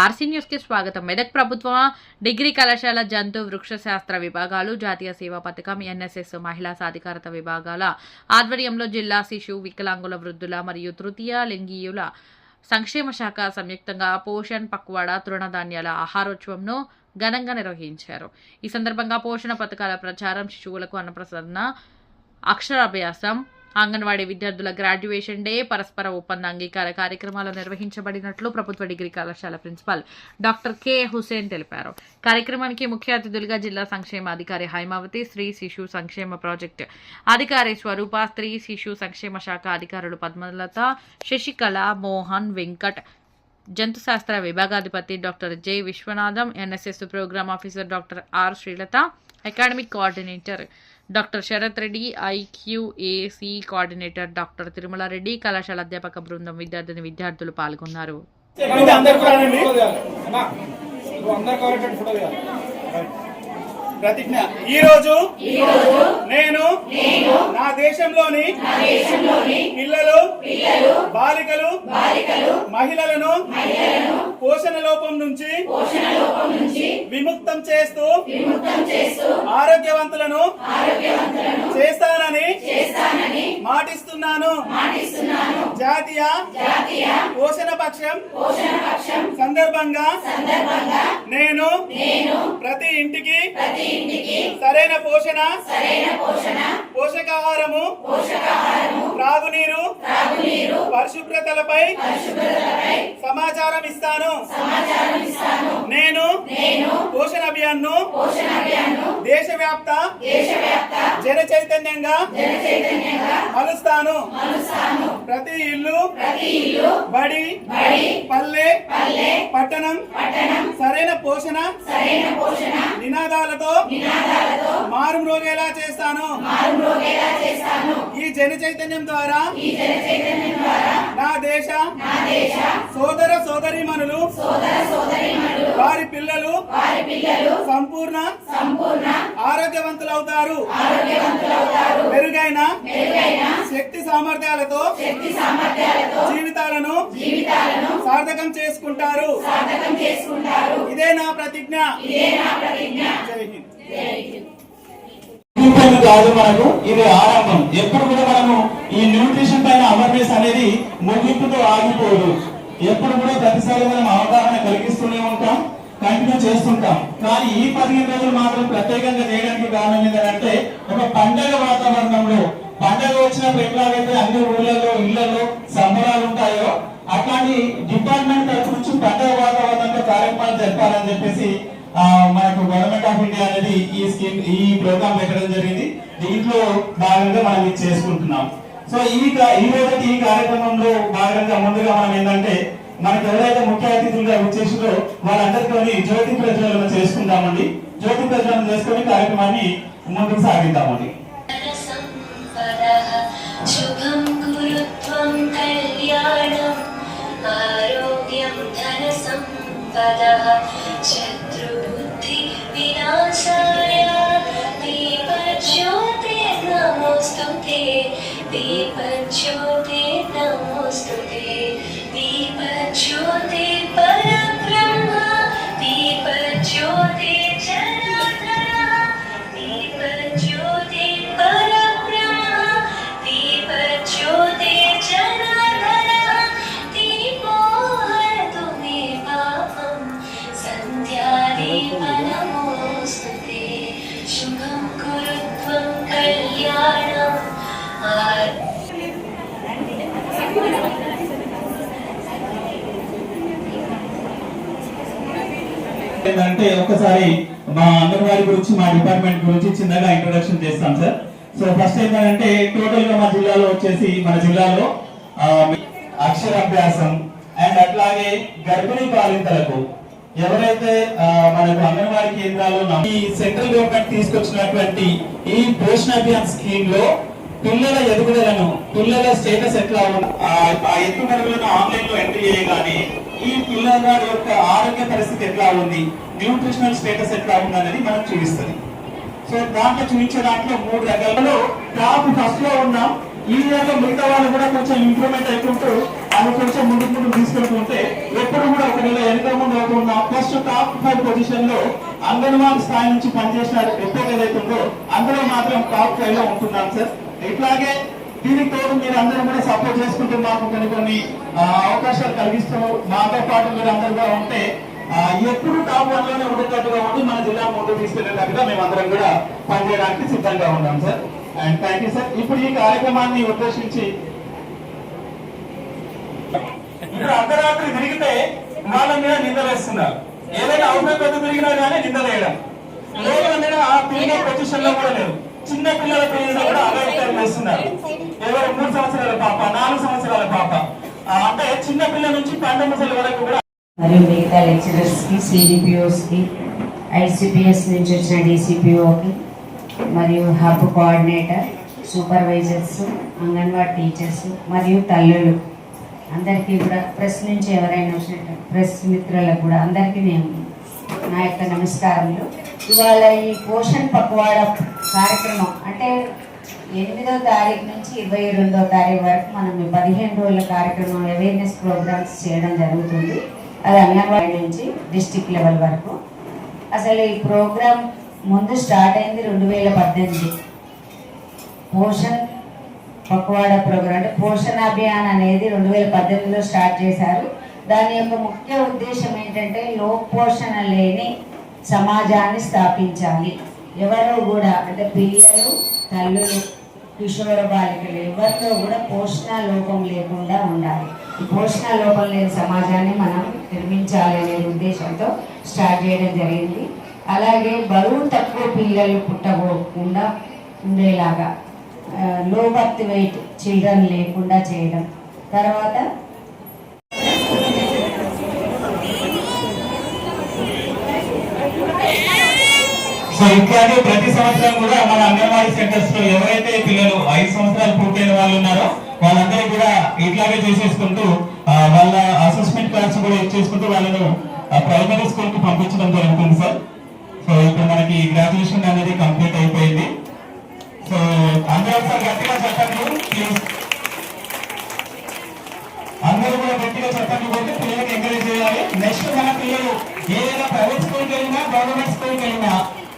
RC న్యూస్కి స్వాగతం. మెదక్ ప్రభుత్వ డిగ్రీ కళాశాల జంతు వృక్ష శాస్త్ర విభాగాలు జాతీయ సేవా పథకం ఎన్ఎస్ఎస్ మహిళా సాధికారత విభాగాల ఆధ్వర్యంలో జిల్లా శిశు వికలాంగుల వృద్ధుల మరియు తృతీయ లింగీయుల సంక్షేమ శాఖ సంయుక్తంగా పోషణ్ పక్వాడ తృణధాన్యాల ఆహారోత్సవంను ఘనంగా నిర్వహించారు. ఈ సందర్భంగా పోషణ పథకాల ప్రచారం శిశువులకు అన్నప్రసన్న అక్షరాభ్యాసం అంగన్వాడీ విద్యార్థుల గ్రాడ్యుయేషన్ డే పరస్పర ఒప్పంద అంగీకార కార్యక్రమాలు నిర్వహించబడినట్లు ప్రభుత్వ డిగ్రీ కళాశాల ప్రిన్సిపాల్ డాక్టర్ కె హుసేన్ తెలిపారు. కార్యక్రమానికి ముఖ్య అతిథులుగా జిల్లా సంక్షేమ అధికారి హైమావతి స్త్రీ శిశు సంక్షేమ ప్రాజెక్టు అధికారి స్వరూప స్త్రీ శిశు సంక్షేమ శాఖ అధికారులు పద్మలత శశికళ మోహన్ వెంకట్ జంతు శాస్త్ర విభాగాధిపతి doctor J Viswanatham NSS program officer doctor R Srilatha academic coordinator doctor Sarath Reddy IQAC coordinator doctor Tirumala Reddy కళాశాల అధ్యాపక బృందం విద్యార్థిని విద్యార్థులు పాల్గొన్నారు. ప్రతిజ్ఞ. ఈ రోజు నేను నా దేశంలోని పిల్లలు బాలికలు మహిళలను పోషణ లోపం నుంచి విముక్తం చేస్తూ ఆరోగ్యవంతులను చేస్తానని మాటిస్తున్నాను. జాతీయ పోషణ పక్షం సందర్భంగా నేను ప్రతి ఇంటికి సరైన పోషణ పోషకాహారము త్రాగునీరు పరిశుభ్రతలపై సమాచారం ఇస్తాను నేను పోషణ అభియాన్ను దేశవ్యాప్త జన చైతన్యంగా మలుస్తాను. ప్రతి ఇల్లు బడి పల్లె పట్టణం సరైన పోషణ నినాదాలతో మారు మ్రోగేలా చేస్తాను. జన చైతన్యం ద్వారా నా దేశ సోదర సోదరీమణులు వారి పిల్లలు సంపూర్ణ ఆరోగ్యవంతులవుతారు. మెరుగైన శక్తి సామర్థ్యాలతో జీవితాలను సార్థకం చేసుకుంటారు. ఇదే నా ప్రతిజ్ఞ. జై హింద్. ముగింపు కాదు మనకు ఇది ఆరంభం. ఎప్పుడు కూడా మనము ఈ న్యూట్రిషన్ పైన అవేర్నెస్ అనేది ముగింపుతో ఆగిపోదు. ఎప్పుడు కూడా ప్రతిసారి మనం అవగాహన కలిగిస్తూనే ఉంటాం కంటిన్యూ చేస్తుంటాం. కానీ ఈ పదిహేను రోజులు మాత్రం ప్రత్యేకంగా చేయడానికి కారణం ఏంటంటే ఒక పండగ వాతావరణంలో పండగ వచ్చినప్పుడు ఎట్లాగైతే అన్ని ఊళ్ళలో ఇళ్ళలో సంబరాలు ఉంటాయో అట్లాంటి డిపార్ట్మెంట్ తరఫు నుంచి పండగ వాతావరణంలో కార్యక్రమాలు జరపాలని చెప్పేసి మనకు గవర్నమెంట్ ఆఫ్ ఇండియా అనేది ఈ స్కీమ్ ఈ ప్రోగ్రామ్ పెట్టడం జరిగింది. దీంట్లో భాగంగా మనం ఇది చేసుకుంటున్నాం. సో ఈ కా- ఈ ఈ కార్యక్రమంలో భాగంగా ముందుగా మనం ఏంటంటే మనకు ఎవరైతే ముఖ్య అతిథులుగా వచ్చేసిందో వాళ్ళందరితోని జ్యోతి ప్రజ్వలన చేసుకుందామండి. జ్యోతి ప్రజ్వలన చేసుకుని కార్యక్రమాన్ని ముందుకు సాగిద్దామండి. శుభం కళ్యాణం ఆరోగ్యం ధన సంపద आचार्या दीपज्योति नमोऽस्तु ते दीपज्योति नमोऽस्तु ते दीपज्योति परम् అంటే ఒకసారి మా అంగన్వాడీ గురించి మా డిపార్ట్మెంట్ గురించి చిన్నగా ఇంట్రొడక్షన్ చేస్తాం సార్ సో ఫస్ట్ ఏంటంటే టోటల్గా మా జిల్లాలో వచ్చేసి మన జిల్లాలో అక్షరాభ్యాసం అండ్ అట్లాగే గర్భిణీ బాలింతలకు ఎవరైతే మనకు అంగన్వాడీ కేంద్రాల్లో ఈ సెంట్రల్ గవర్నమెంట్ తీసుకొచ్చినటువంటి ఈ పోషణ అభియాన్ స్కీమ్లో పిల్లల ఎదుగుదలను పిల్లల స్టేటస్ ఎట్లా ఎత్తు ఆ ఆ ఎత్తుగడలను ఆన్లైన్లో ఎంట్రీ చేయగానే ఈ పిల్లగాడి యొక్క ఆరోగ్య పరిస్థితి ఎట్లా ఉంది? న్యూట్రిషనల్ స్టేటస్ ఎట్లా ఉంది అనేది మనం చూపిస్తుంది. సో దాంట్లో చూపించే దాంట్లో మూడు రకాలలో టాప్ ఫస్ట్లో ఉన్నాం ఈ విధంగా మిగతా వాళ్ళు కూడా కొంచెం ఇంప్రూవ్మెంట్ అవుతుంటూ అవి కొంచెం ముందుకు ముందుకు తీసుకెళ్తుంటే ఎప్పుడు కూడా ఒక నెల వెనుక ముందు అవుతున్న ఫస్ట్ టాప్ ఫైవ్ పొజిషన్లో అంగన్వాడీ స్థాయి నుంచి పనిచేసిన ఎప్పుడు ఏదైతుందో అందులో మాత్రం టాప్ ఫైవ్లో ఉంటున్నాం సార్. ఇట్లాగే దీనికి తోడు మీరు అందరూ కూడా సపోర్ట్ చేసుకుంటూ మాకు కొన్ని కొన్ని అవకాశాలు కలిగిస్తూ మాతో పాటు మీరు అందరూ కూడా ఉంటే ఎప్పుడు టాప్ వన్లోనే ఉండేటట్టుగా ఉండి మన జిల్లా ముందు తీసుకెళ్ళేటట్టుగా మేము అందరం కూడా పనిచేయడానికి సిద్ధంగా ఉన్నాం sir and thank you sir ఇప్పుడు ఈ కార్యక్రమాన్ని ఉద్దేశించి ఇప్పుడు అర్ధరాత్రి తిరిగితే వాళ్ళ మీద నిందలేస్తున్నారు. ఏదైనా అవసరం పెద్ద తిరిగినా కానీ నిందలేయడం. లేదు మీద ఆ తిరిగే పొజిషన్లో కూడా లేదు. చిన్న పిల్లల పిల్లలు కూడా అలవాటు వేస్తున్నారు. ఎవరు? మూడు సంవత్సరాల పాప నాలుగు సంవత్సరాల పాప. అంటే చిన్న పిల్లల నుంచి పండు ముసలి వరకు కూడా మరియు మిగతా లెక్చరర్స్కి సిడిపిఓస్కి ఐసిపిఎస్ నుంచి వచ్చిన డిసిపిఓకి మరియు hub coordinator supervisors anganwadi teachers మరియు తల్లులు. అందరికీ కూడా ప్రెస్ నుంచి ఎవరైనా వచ్చినట్టు ప్రెస్ మిత్రులకు కూడా అందరికీ నేను నా యొక్క నమస్కారములు. ఇవాళ ఈ పోషణ్ పక్వాడ కార్యక్రమం. అంటే ఎనిమిదో తారీఖు నుంచి ఇరవై రెండో తారీఖు వరకు మనం పదిహేను రోజుల కార్యక్రమం అవేర్నెస్ ప్రోగ్రామ్స్ చేయడం జరుగుతుంది. అది అంగన్వాడీ నుంచి డిస్టిక్ లెవెల్ వరకు. అసలు ఈ ప్రోగ్రామ్ ముందు స్టార్ట్ అయింది రెండు వేల పద్దెనిమిది. పోషన్ పక్వాడ ప్రోగ్రామ్ అంటే పోషణ అభియాన్ అనేది రెండు వేల పద్దెనిమిదిలో స్టార్ట్ చేశారు. దాని యొక్క ముఖ్య ఉద్దేశం ఏంటంటే లోపోషణ లేని సమాజాన్ని స్థాపించాలి. ఎవరు కూడా అంటే పిల్లలు తల్లులు కిషోర బాలికలు ఎవరిలో కూడా పోషణ లోపం లేకుండా ఉండాలి. ఈ పోషణ లోపం లేని సమాజాన్ని మనం నిర్మించాలి అనే ఉద్దేశంతో స్టార్ట్ చేయడం జరిగింది. అలాగే బరువు తక్కువ పిల్లలు పుట్టబోకుండా ఉండేలాగా లో బర్త్ వెయిట్ చిల్డ్రన్ లేకుండా చేయడం. తర్వాత సో ఇట్లాగే ప్రతి సంవత్సరం కూడా మన అంగన్వాడీ సెంటర్స్లో ఎవరైతే పిల్లలు ఐదు సంవత్సరాలు పూర్తయిన వాళ్ళు ఉన్నారో వాళ్ళందరూ కూడా ఇట్లాగే చేసేసుకుంటూ వాళ్ళ అసెస్మెంట్ క్లాస్ కూడా ఇచ్చేసుకుంటూ వాళ్ళను ప్రైమరీ స్కూల్కి పంపించడం జరుగుతుంది సార్. సో ఇప్పుడు మనకి గ్రాడ్యుయేషన్ అనేది కంప్లీట్ అయిపోయింది. సో అందరూ ఒకసారి గట్టిగా చెప్పండి ప్లీజ్ అందరూ కూడా గట్టిగా చెప్పండి కొట్టి పిల్లలకి ఎంకరేజ్ చేయాలి. నెక్స్ట్ మన పిల్లలు ఏదైనా ప్రైవేట్ స్కూల్కి వెళ్ళినా గవర్నమెంట్ స్కూల్కి వెళ్ళినా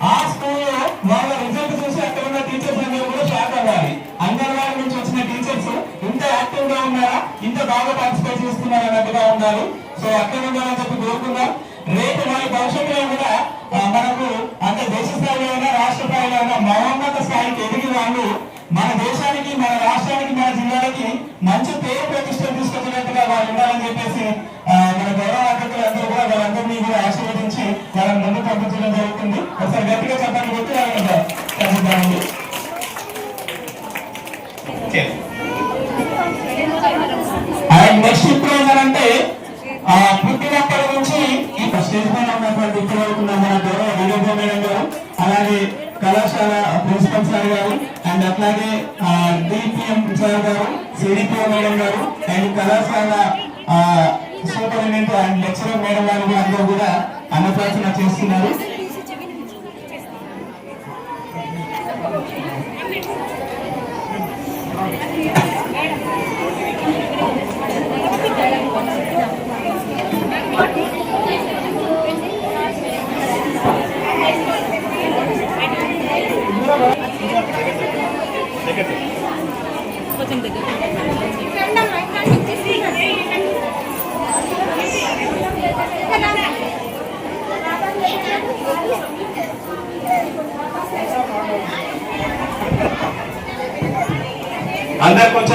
ఆ స్కూల్లో వాళ్ళ రిజల్ట్ చూసి అక్కడ ఉన్న టీచర్స్ అందరూ కూడా షాక్ అవ్వాలి. అంగన్వాడీ నుంచి వచ్చిన టీచర్స్ ఇంత యాక్టివ్గా ఉన్నారా? ఇంత బాగా పార్టిసిపేట్ చేస్తున్నారా అన్నట్టుగా ఉన్నారు సో అక్కడ ఉండాలని చెప్పి కోరుకుందాం. రేపు వాళ్ళ భవిష్యత్తులో కూడా మనకు అంటే దేశ స్థాయిలో అయినా రాష్ట్ర స్థాయిలో అయినా మహోన్నత స్థాయికి ఎదిగిన వాళ్ళు మన దేశానికి మన రాష్ట్రానికి మన జిల్లాలకి మంచి పేరు ప్రతిష్ట తీసుకొచ్చినట్టుగా వాళ్ళు ఉండాలని చెప్పేసి పంపించడం జరుగుతుంది ఒకసారి గట్టిగా చెప్పండి కొట్టి పంపిద్దామండి అండ్ నెక్స్ట్ ఇప్పుడు ఏంటంటే ఆ పుట్టినప్పటి నుంచి ఈ స్టేజ్ పైన ఉన్నటువంటి వరకు ఉన్న మన గౌరవ వినోద మేడం గారు అలాగే కళాశాల ప్రిన్సిపల్ సార్ గారు అండ్ అట్లాగే డిపిఎం సార్ గారు సిడిపిఓ మేడం గారు అండ్ కళాశాల సూపరింటెండెంట్ అండ్ లెక్చరర్ మేడం గారు అందరూ కూడా అన్నప్రాసన చేస్తున్నారు.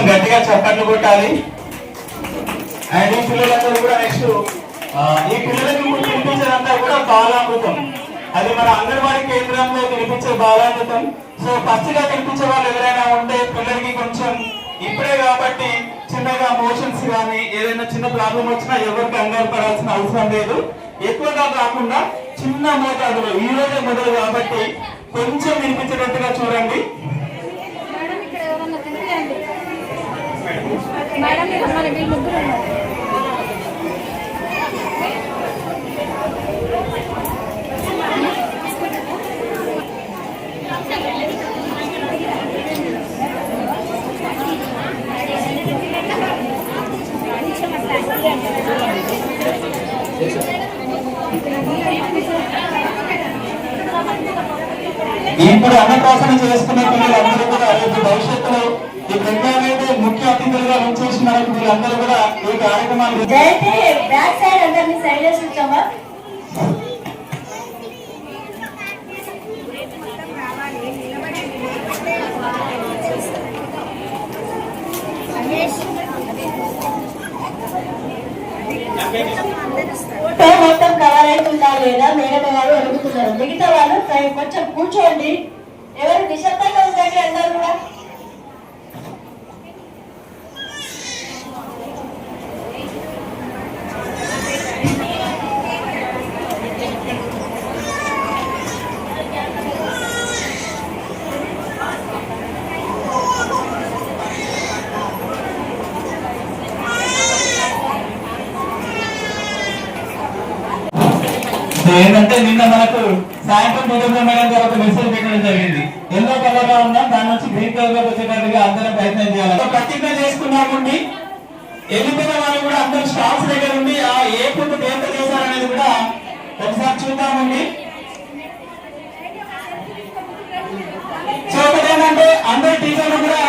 గట్టిగా చప్పట్లు కొట్టాలి. అండ్ ఈ పిల్లలందరూ కూడా నెక్స్ట్ ఈ పిల్లలకి ఇప్పుడు తినిపించేదంతా కూడా బాలామృతం. అది మన అంగన్వాడీ కేంద్రంలో తినిపించే బాలామృతం. సో ఫస్ట్గా తినిపించే వాళ్ళు ఎవరైనా ఉంటే పిల్లలకి కొంచెం ఇప్పుడే కాబట్టి చిన్నగా మోషన్స్ కానీ ఏదైనా చిన్న ప్రాబ్లం వచ్చినా ఎవరికి కంగారు పడాల్సిన అవసరం లేదు. ఎక్కువగా కాకుండా చిన్న మోతాదులో ఈ రోజే మొదలు కాబట్టి కొంచెం వినిపించేటట్టుగా చూడండి. మేడం మన వీళ్ళు ముగ్గురు ఇప్పుడు అన్నప్రాసన చేసుకున్న పిల్లలందరూ కూడా రేపు భవిష్యత్తులో ఈ ప్రజ్ఞానేది ముఖ్య అతిథులుగా మనకు వీళ్ళందరూ కూడా ఈ బ్యాక్ సైడ్ అందరినీ సైడ్ చేసి కూర్చోమా ఫోటో మొత్తం కవర్ అవుతుందా లేదా మేడం గారు అడుగుతున్నారు. మిగతా వాళ్ళు కొంచెం కూర్చోండి. ఎవరు నిశ్శబ్దంగా ఉందండి అందరు కూడా సో ఏంటంటే నిన్న మనకు సాయంత్రం పూజ మేడం గారు ఒక మెసేజ్ పెట్టడం జరిగింది. ఎల్లో కలర్లో ఉన్నాం దాని నుంచి గ్రీన్ కలర్లో వచ్చేటట్టుగా అందరం ప్రయత్నం చేయాలి. సో ప్రతిజ్ఞ చేసుకున్నామండి వెళ్ళిపోయిన వాళ్ళు కూడా అందరూ స్టాఫ్స్ దగ్గర ఉండి ఆ ఏ ఫుడ్ ఎంత చేశారనేది కూడా ఒకసారి చూద్దామండి. సో ఏంటంటే అందరు టీచర్లు కూడా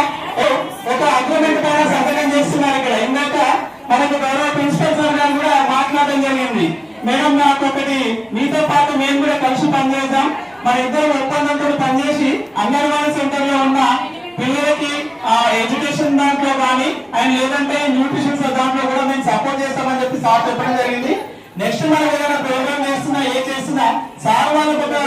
ఒక అగ్రిమెంట్ పైన సంతకం చేస్తున్నారు ఇక్కడ. ఇందాక మనకు గౌరవ ప్రిన్సిపల్ సార్ గారు కూడా మాట్లాడడం జరిగింది. మేడం నాకు ఒకటి మీతో పాటు మేము కూడా కలిసి పనిచేద్దాం. మన ఇద్దరు ఒప్పందంతో పనిచేసి అంగన్వాడీ సెంటర్లో ఉన్న పిల్లలకి ఎడ్యుకేషన్ దాంట్లో కానీ అండ్ లేదంటే న్యూట్రిషన్ దాంట్లో కూడా మేము సపోర్ట్ చేస్తామని చెప్పి సార్ చెప్పడం జరిగింది. నెక్స్ట్ మనం ఏదైనా ప్రోగ్రామ్ చేస్తున్నా ఏ చేస్తున్నా సార్ వాళ్ళకు ఒక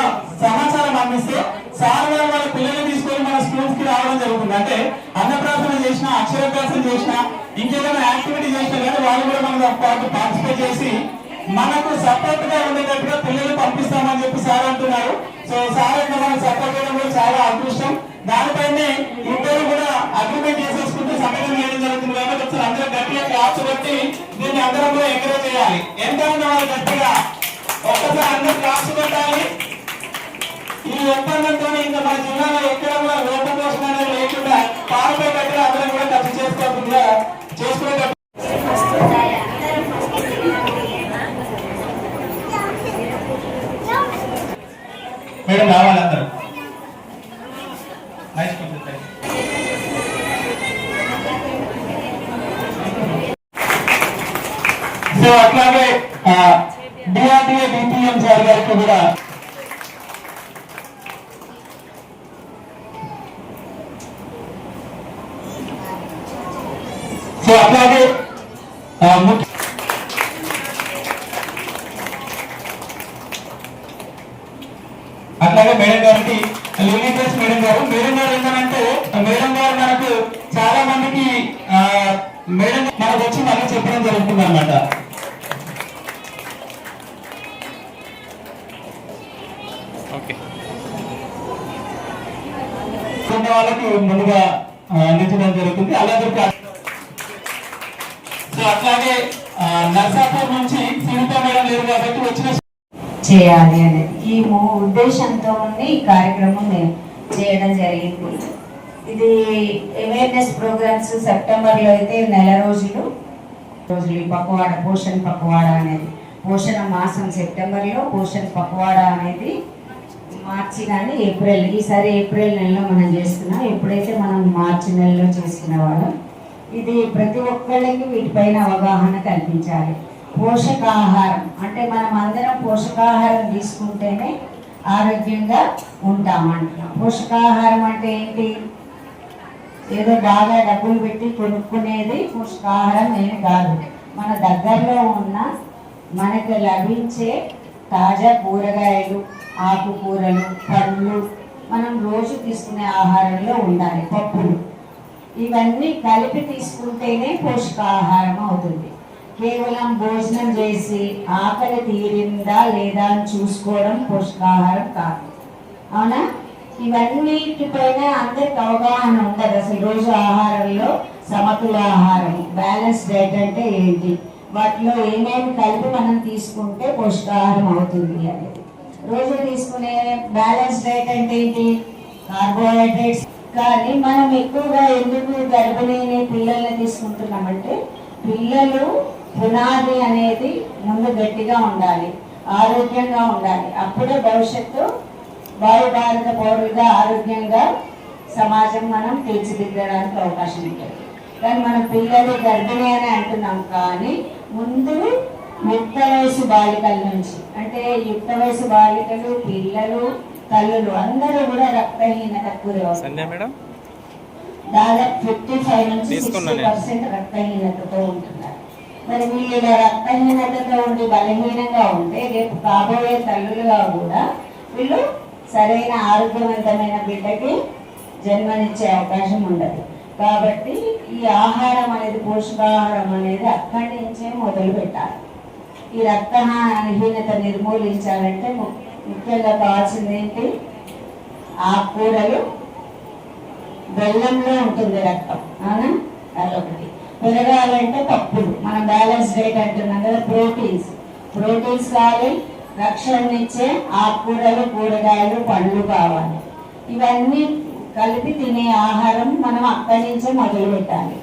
సమాచారం అందిస్తే సార్ వాళ్ళు వాళ్ళ పిల్లల్ని తీసుకొని మన స్కూల్స్కి రావడం జరుగుతుంది. అంటే అన్నప్రాసన చేసిన అక్షరాభ్యాసం చేసిన ఇంకేదైనా యాక్టివిటీ చేసినా కానీ వాళ్ళు కూడా మన పాటు పార్టిసిపేట్ చేసి మనకు సపోర్ట్గా ఉండేటట్టుగా పిల్లలు పంపిస్తామని చెప్పి సార్ అంటున్నారు. సో సార్ అంటే మనకు సపోర్ట్ చేయడం కూడా చాలా అదృష్టం. దానిపైనే ఇద్దరు కూడా అగ్రిమెంట్ చేసేసుకుంటే సమయం చేయడం జరుగుతుంది కాబట్టి ఒకసారి అందరూ గట్టిగా క్లాస్ పెట్టి దీన్ని అందరం కూడా ఎంకరేజ్ చేయాలి. ఎంత ఉన్న వాళ్ళు గట్టిగా ఒక్కసారి అందరూ క్లాస్ పెట్టాలి. ఈ ఒప్పందంతో ఇంకా మన జిల్లాలో ఎక్కడ సో అట్లాగే ah, అట్లాగే మేడం గారికి లిమిటెస్ మేడం గారు. మేడం గారు ఏంటంటే మేడం గారు మనకు చాలా మందికి ఆ, మేడం మనకు వచ్చి మళ్ళీ చెప్పడం జరుగుతుంది అనమాట నుంచి సునీత మేడం కాబట్టి వచ్చిన చేయాలి అనేది ఈ మూ- ఉద్దేశంతో ఈ కార్యక్రమం చేయడం జరిగింది. ఇది అవేర్నెస్ ప్రోగ్రామ్స్ సెప్టెంబర్లో అయితే నెల రోజులు. రోజులు ఈ పక్వాడ పోషణ పక్వాడా అనేది. పోషణ మాసం సెప్టెంబర్లో పోషణ పక్వాడ అనేది మార్చి కానీ ఏప్రిల్. ఈసారి ఏప్రిల్ నెలలో మనం చేస్తున్నాం. ఎప్పుడైతే మనం మార్చి నెలలో చేసుకునే వాళ్ళం ఇది ప్రతి ఒక్కళ్ళకి వీటిపైన అవగాహన కల్పించాలి. పోషకాహారం. అంటే మనం అందరం పోషకాహారం తీసుకుంటేనే ఆరోగ్యంగా ఉంటామంటున్నాం పోషకాహారం అంటే ఏంటి? ఏదో బాగా డబ్బులు పెట్టి కొనుక్కునేది పోషకాహారం ఏమి కాదు. మన దగ్గరలో ఉన్న మనకు లభించే తాజా కూరగాయలు ఆకుకూరలు పండ్లు మనం రోజు తీసుకునే ఆహారంలో ఉండాలి. పప్పులు. ఇవన్నీ కలిపి తీసుకుంటేనే పోషకాహారం అవుతుంది. కేవలం భోజనం చేసి ఆకలి తీరిందా లేదా అని చూసుకోవడం పోషకాహారం కాదు. అవునా? ఇవన్నిటిపైన అందరికి అవగాహన ఉండదు. అసలు రోజు ఆహారంలో సమతుల ఆహారం బ్యాలెన్స్ డైట్ అంటే ఏంటి? వాటిలో ఏమేమి కలిపి మనం తీసుకుంటే పోషకాహారం అవుతుంది అనేది. రోజు తీసుకునే బ్యాలెన్స్ డైట్ అంటే ఏంటి? కార్బోహైడ్రేట్స్ కానీ మనం ఎక్కువగా ఎందుకు గర్భిణీని పిల్లల్ని తీసుకుంటున్నామంటే పిల్లలు పునాది అనేది ముందు గట్టిగా ఉండాలి ఆరోగ్యంగా ఉండాలి. అప్పుడే భవిష్యత్తు వాయు భారత పౌరులుగా ఆరోగ్యంగా సమాజం మనం తీర్చిదిద్దడానికి అవకాశం ఉంటుంది. కానీ మన పిల్లలు గర్భిణి అని అంటున్నాం కానీ ముందు యుక్త వయసు బాలికల నుంచి అంటే యుక్త వయసు బాలికలు పిల్లలు తల్లులు అందరూ కూడా రక్తహీనతకు గురవుతారు. దాదాపు ఫిఫ్టీ ఫైవ్ నుంచి సిక్స్టీ. పర్సెంట్ రక్తహీనతతో ఉంటున్నారు మరి వీళ్ళు ఇలా రక్తహీనతతో ఉండి బలహీనంగా ఉంటే రేపు కాబోయే తల్లులుగా కూడా వీళ్ళు సరైన ఆరోగ్యవంతమైన బిడ్డకి జన్మనిచ్చే అవకాశం ఉండదు. కాబట్టి ఈ ఆహారం అనేది పోషకాహారం అనేది అక్కడి నుంచే మొదలు పెట్టాలి. ఈ రక్తహీనత నిర్మూలించాలంటే ముఖ్యంగా కావాల్సింది ఏంటి? ఆకుకూరలు బెల్లంలో ఉంటుంది రక్తం. అవునా? అదొకటి. పెరగాలంటే పప్పులు మనం బ్యాలెన్స్ డైట్ అంటున్నాం కదా ప్రోటీన్స్. ప్రోటీన్స్ కావాలి రక్షణనిచ్చే ఆకుకూరలు కూరగాయలు పండ్లు కావాలి. ఇవన్నీ కలిపి తినే ఆహారం మనం అక్కడి నుంచే మొదలు పెట్టాలి.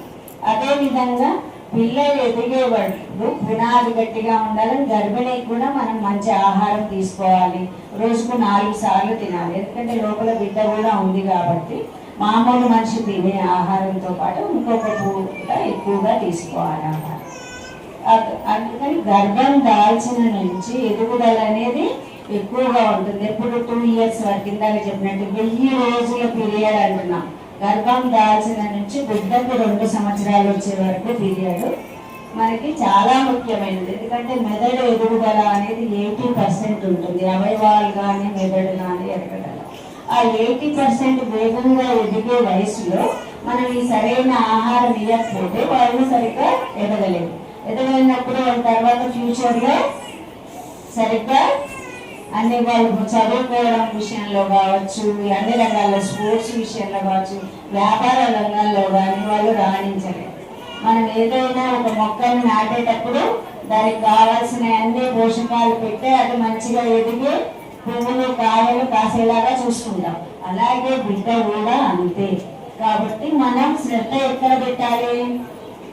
అదే విధంగా పిల్లలు ఎదిగే వాళ్ళు పునాది గట్టిగా ఉండాలని గర్భిణికి కూడా మనం మంచి ఆహారం తీసుకోవాలి. రోజుకు నాలుగు సార్లు తినాలి. ఎందుకంటే లోపల బిడ్డ కూడా ఉంది కాబట్టి మామూలు మనిషి తినే ఆహారంతో పాటు ఇంకొక పూట ఎక్కువగా తీసుకోవాలి ఆహారం అందుకని గర్భం దాల్చిన నుంచి ఎదుగుదల అనేది ఎక్కువగా ఉంటుంది. ఎప్పుడు టూ ఇయర్స్ వరకు ఇందాక చెప్పినట్టు వెయ్యి రోజుల పీరియడ్ అంటున్నాం. గర్భం దాల్చిన నుంచి బిడ్డకు రెండు సంవత్సరాలు వచ్చే వరకు పీరియడ్ మనకి చాలా ముఖ్యమైనది. ఎందుకంటే మెదడు ఎదుగుదల అనేది ఎయిటీ పర్సెంట్ ఉంటుంది. అవయవాలు కానీ మెదడు కానీ ఎదగదల ఆ ఎయిటీ పర్సెంట్ వేగంగా ఎదిగే వయసులో మనం ఈ సరైన ఆహారం ఇవ్వకపోతే వాళ్ళు సరిగ్గా ఎదగలేము ఎదగలినప్పుడు వాళ్ళ తర్వాత ఫ్యూచర్లో సరిగ్గా అన్ని వాళ్ళు చదువుకోవడం విషయంలో కావచ్చు అన్ని రకాల స్పోర్ట్స్ విషయంలో కావచ్చు వ్యాపార రంగాల్లో కానీ వాళ్ళు రాణించలేరు. మనం ఏదైనా ఒక మొక్కను నాటేటప్పుడు దానికి కావాల్సిన అన్ని పోషకాలు పెట్టి అది మంచిగా ఎదిగి పువ్వులు కాయలు కాసేలాగా చూసుకుంటాం అలాగే బిడ్డ కూడా అంతే. కాబట్టి మనం శ్రద్ధ ఎక్కడ పెట్టాలి?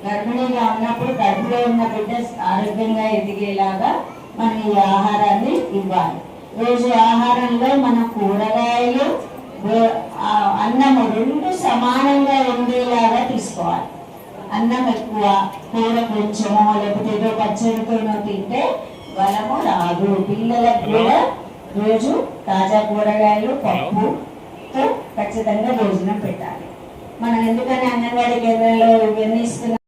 గర్భిణీగా ఉన్నప్పుడు గర్భిణీ ఉన్న బిడ్డ ఆరోగ్యంగా ఎదిగేలాగా మనం ఈ ఆహారాన్ని ఇవ్వాలి. రోజు ఆహారంలో మన కూరగాయలు అన్నము రెండు సమానంగా ఉండేలాగా తీసుకోవాలి. అన్నం ఎక్కువ కూర కొంచెమో లేకపోతే ఏదో పచ్చడితోనో తింటే బలము రాదు. పిల్లలకు కూడా రోజు తాజా కూరగాయలు పప్పుతో ఖచ్చితంగా భోజనం పెట్టాలి. మనం ఎందుకని అంగన్వాడీ కేంద్రంలో ఇవన్నీ ఇస్తున్నాం?